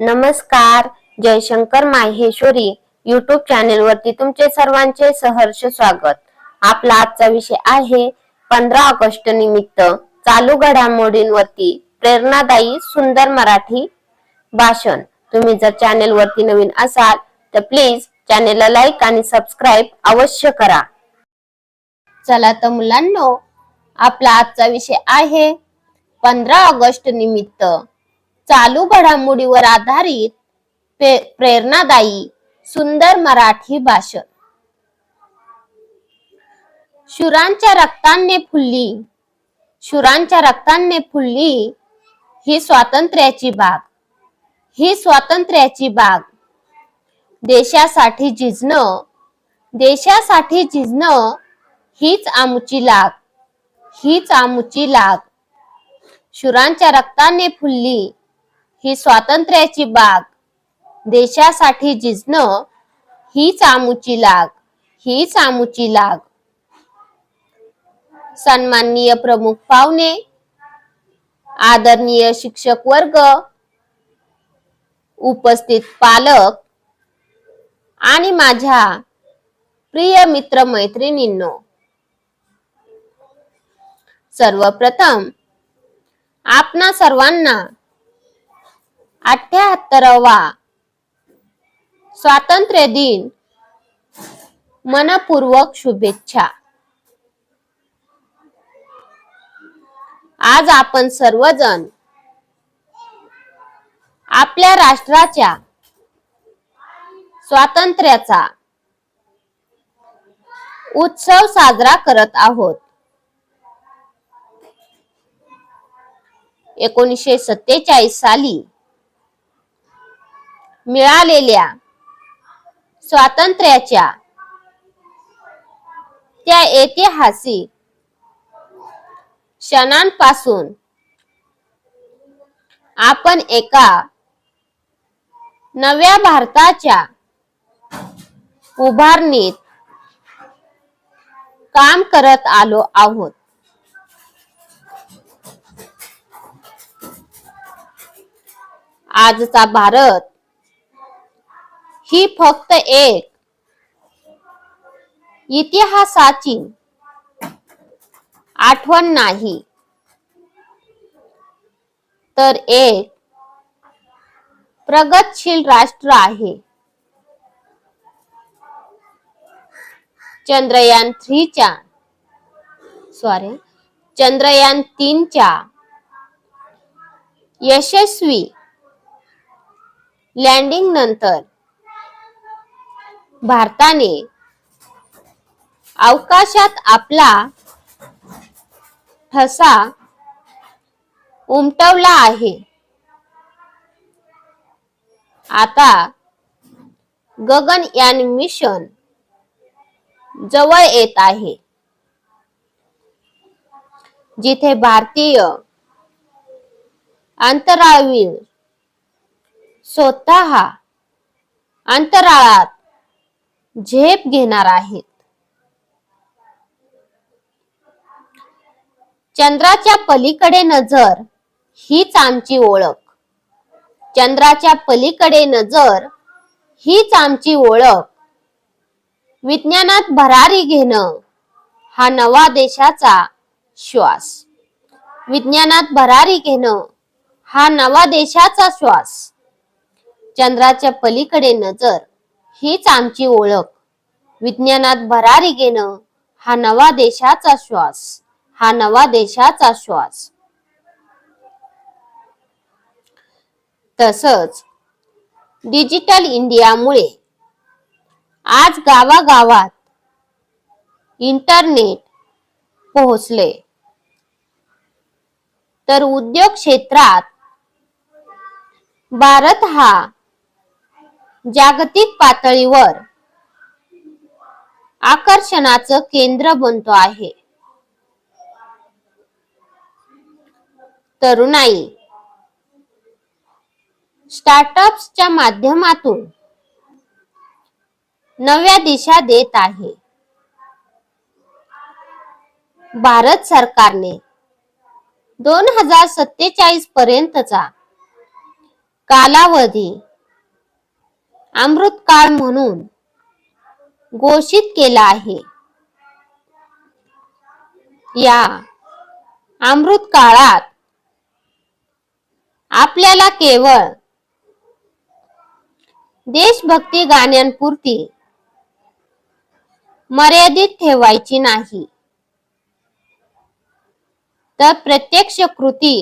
नमस्कार Jaishankar Maheshwari YouTube channel वरती तुमचे सर्वांचे सहर्ष स्वागत. आपला आजचा विषय आहे पंधरा ऑगस्ट निमित्त चालू घडामोडींवरती प्रेरणादायी सुंदर मराठी भाषण. तुम्ही जर चॅनेल वरती नवीन असाल तर प्लीज चॅनेलला लाईक आणि सबस्क्राईब अवश्य करा. चला तर मुलांनो आपला आजचा विषय आहे पंधरा ऑगस्ट निमित्त चालू घडामोडीवर आधारित प्रेरणादायी सुंदर मराठी भाषण. शुरांच्या रक्ताने फुलली. शुरांच्या रक्ताने फुलली ही स्वातंत्र्याची बाग. ही स्वातंत्र्याची बाग. देशासाठी झिजणं देशासाठी झिजणं हीच आमुची लाग. हीच आमुची लाग. शुरांच्या रक्ताने फुलली. ही स्वातंत्र्याची बाग. देशासाठी झिजणं हीच आमुची लाग हीच आमुची लाग. सन्माननीय प्रमुख पाहुणे आदरणीय शिक्षक वर्ग उपस्थित पालक आणि माझ्या प्रिय मित्र मैत्रिणींनो सर्वप्रथम आपणा सर्वांना अठ्याहत्तरवा स्वातंत्र्य दिन. मनपूर्वक शुभेच्छा. आज आपण सर्वजण आपल्या राष्ट्राच्या स्वातंत्र्याचा उत्सव साजरा करत आहोत. एकोणीसशे सत्तेचाळीस साली मिळालेल्या स्वातंत्र्याच्या त्या ऐतिहासिक क्षणांपासून आपण एका नव्या भारताच्या उभारणीत काम करत आलो आहोत. आजचा भारत ही फक्त एक. इतिहासाची आठवण नाही. तर एक प्रगतशील राष्ट्र आहे. चंद्रयान थ्रीच्या सॉरी चंद्रयान तीनच्या यशस्वी लँडिंग नंतर भारताने अवकाशात आपला ठसा उमटवला आहे. आता गगनयान मिशन जवळ येत आहे. जिथे भारतीय अंतराळवीर स्वतः अंतराळात झेप घेणार आहेत. चंद्राच्या पलीकडे नजर हीच आमची ओळख. चंद्राच्या पलीकडे नजर हीच आमची ओळख. विज्ञानात भरारी घेणं हा नवा देशाचा श्वास. विज्ञानात भरारी घेणं हा नवा देशाचा श्वास. चंद्राच्या पलीकडे नजर हीच आमची ओळख. विज्ञानात भरारी घेणं हा नवा देशाचा श्वास. हा नवा देशाचा श्वास. तसंच डिजिटल इंडियामुळे आज गावागावात इंटरनेट पोहोचले. तर उद्योग क्षेत्रात भारत हा जागतिक पातळीवर आकर्षणाचं केंद्र बनतो आहे. तरुणाई स्टार्टअप्सच्या माध्यमातून नव्या दिशा देत आहे. भारत सरकारने दोन हजार सत्तेचाळीस पर्यंतचा कालावधी अमृतकाळ म्हणून घोषित केला आहे. या अमृत काळात आपल्याला केवळ देशभक्ती गाण्यांपुरती मर्यादित ठेवायची नाही. तर प्रत्यक्ष कृती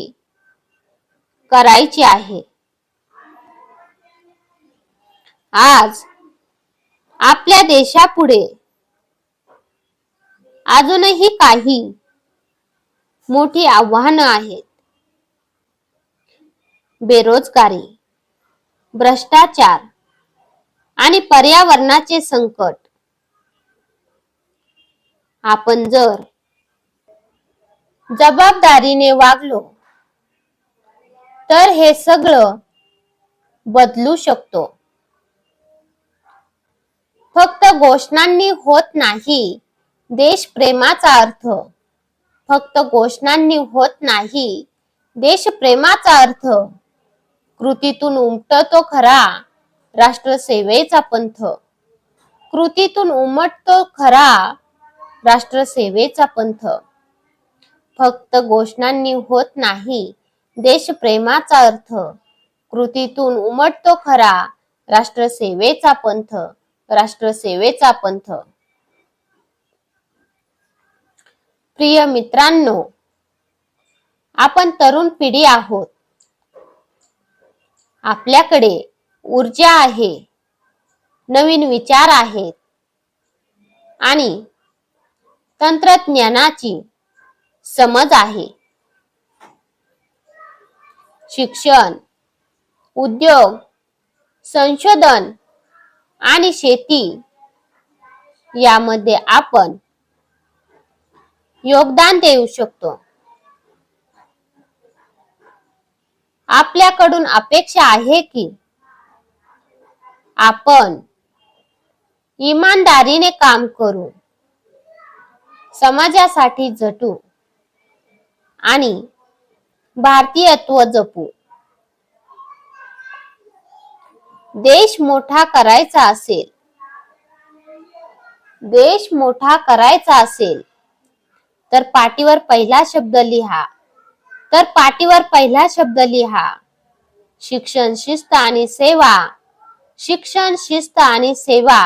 करायची आहे. आज आपल्या देशापुढे अजूनही काही मोठी आव्हानं आहेत. बेरोजगारी भ्रष्टाचार आणि पर्यावरणाचे संकट. आपण जर जबाबदारीने वागलो तर हे सगळं बदलू शकतो. फक्त घोषणांनी होत नाही. देशप्रेमाचा अर्थ. फक्त घोषणांनी होत नाही. देशप्रेमाचा अर्थ. कृतीतून उमटतो खरा राष्ट्रसेवेचा पंथ. कृतीतून उमटतो खरा राष्ट्रसेवेचा पंथ. फक्त घोषणांनी होत नाही. देशप्रेमाचा अर्थ. कृतीतून उमटतो खरा राष्ट्रसेवेचा पंथ. राष्ट्रसेवेचा पंथ. प्रिय मित्रांनो आपण तरुण पिढी आहोत. आपल्याकडे ऊर्जा आहे नवीन विचार आहेत आणि तंत्रज्ञानाची समज आहे. शिक्षण उद्योग संशोधन आणि शेती यामध्ये आपण योगदान देऊ शकतो. आपल्याकडून अपेक्षा आहे की आपण इमानदारीने काम करू समाजासाठी झटू आणि भारतीयत्व जपू. देश मोठा करायचा असेल. देश मोठा करायचा असेल. तर पाठीवर पहिला शब्द लिहा. तर पाठीवर पहिला शब्द लिहा. शिक्षण शिस्त आणि सेवा. शिक्षण शिस्त आणि सेवा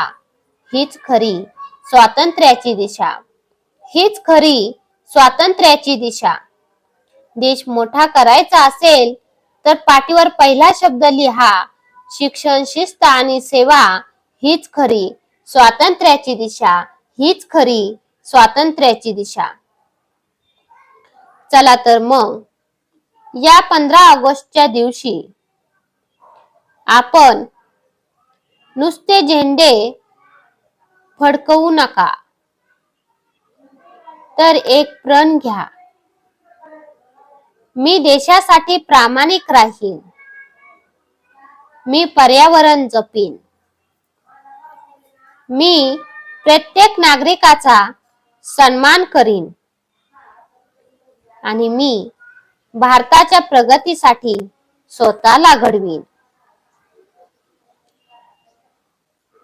हीच खरी स्वातंत्र्याची दिशा. हीच खरी स्वातंत्र्याची दिशा. देश मोठा करायचा असेल तर पाठीवर पहिला शब्द लिहा. शिक्षण शिस्त आणि सेवा हीच खरी स्वातंत्र्याची दिशा हीच खरी स्वातंत्र्याची दिशा. चला तर मग या पंधरा ऑगस्टच्या दिवशी आपण नुसते झेंडे फडकवू नका. तर एक प्रण घ्या. मी देशासाठी प्रामाणिक राहीन. मी पर्यावरण जपीन. मी प्रत्येक नागरिकाचा सन्मान करीन. आणि मी भारताच्या प्रगतीसाठी स्वतःला घडवीन.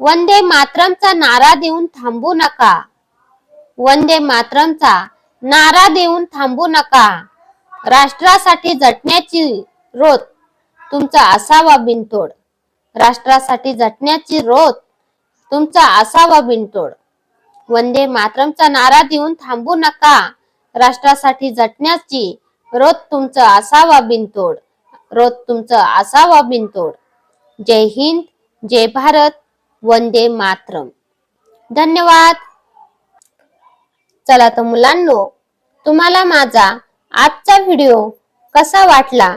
वंदे मातरमचा नारा देऊन थांबू नका. वंदे मातरमचा नारा देऊन थांबू नका. राष्ट्रासाठी झटण्याची रोत तुमचा असावा बिनतोड. राष्ट्रासाठी झटण्याची रोत. तुमचा असावा बिनतोड. वंदे मातरमचा नारा देऊन थांबू नका. राष्ट्रासाठी झटण्याची रोत तुमचा असावा बिनतोड. रोत तुमचा असावा बिनतोड. जय हिंद जय भारत वंदे मातरम. धन्यवाद. चला तर मुलांनो तुम्हाला माझा आजचा व्हिडिओ कसा वाटला?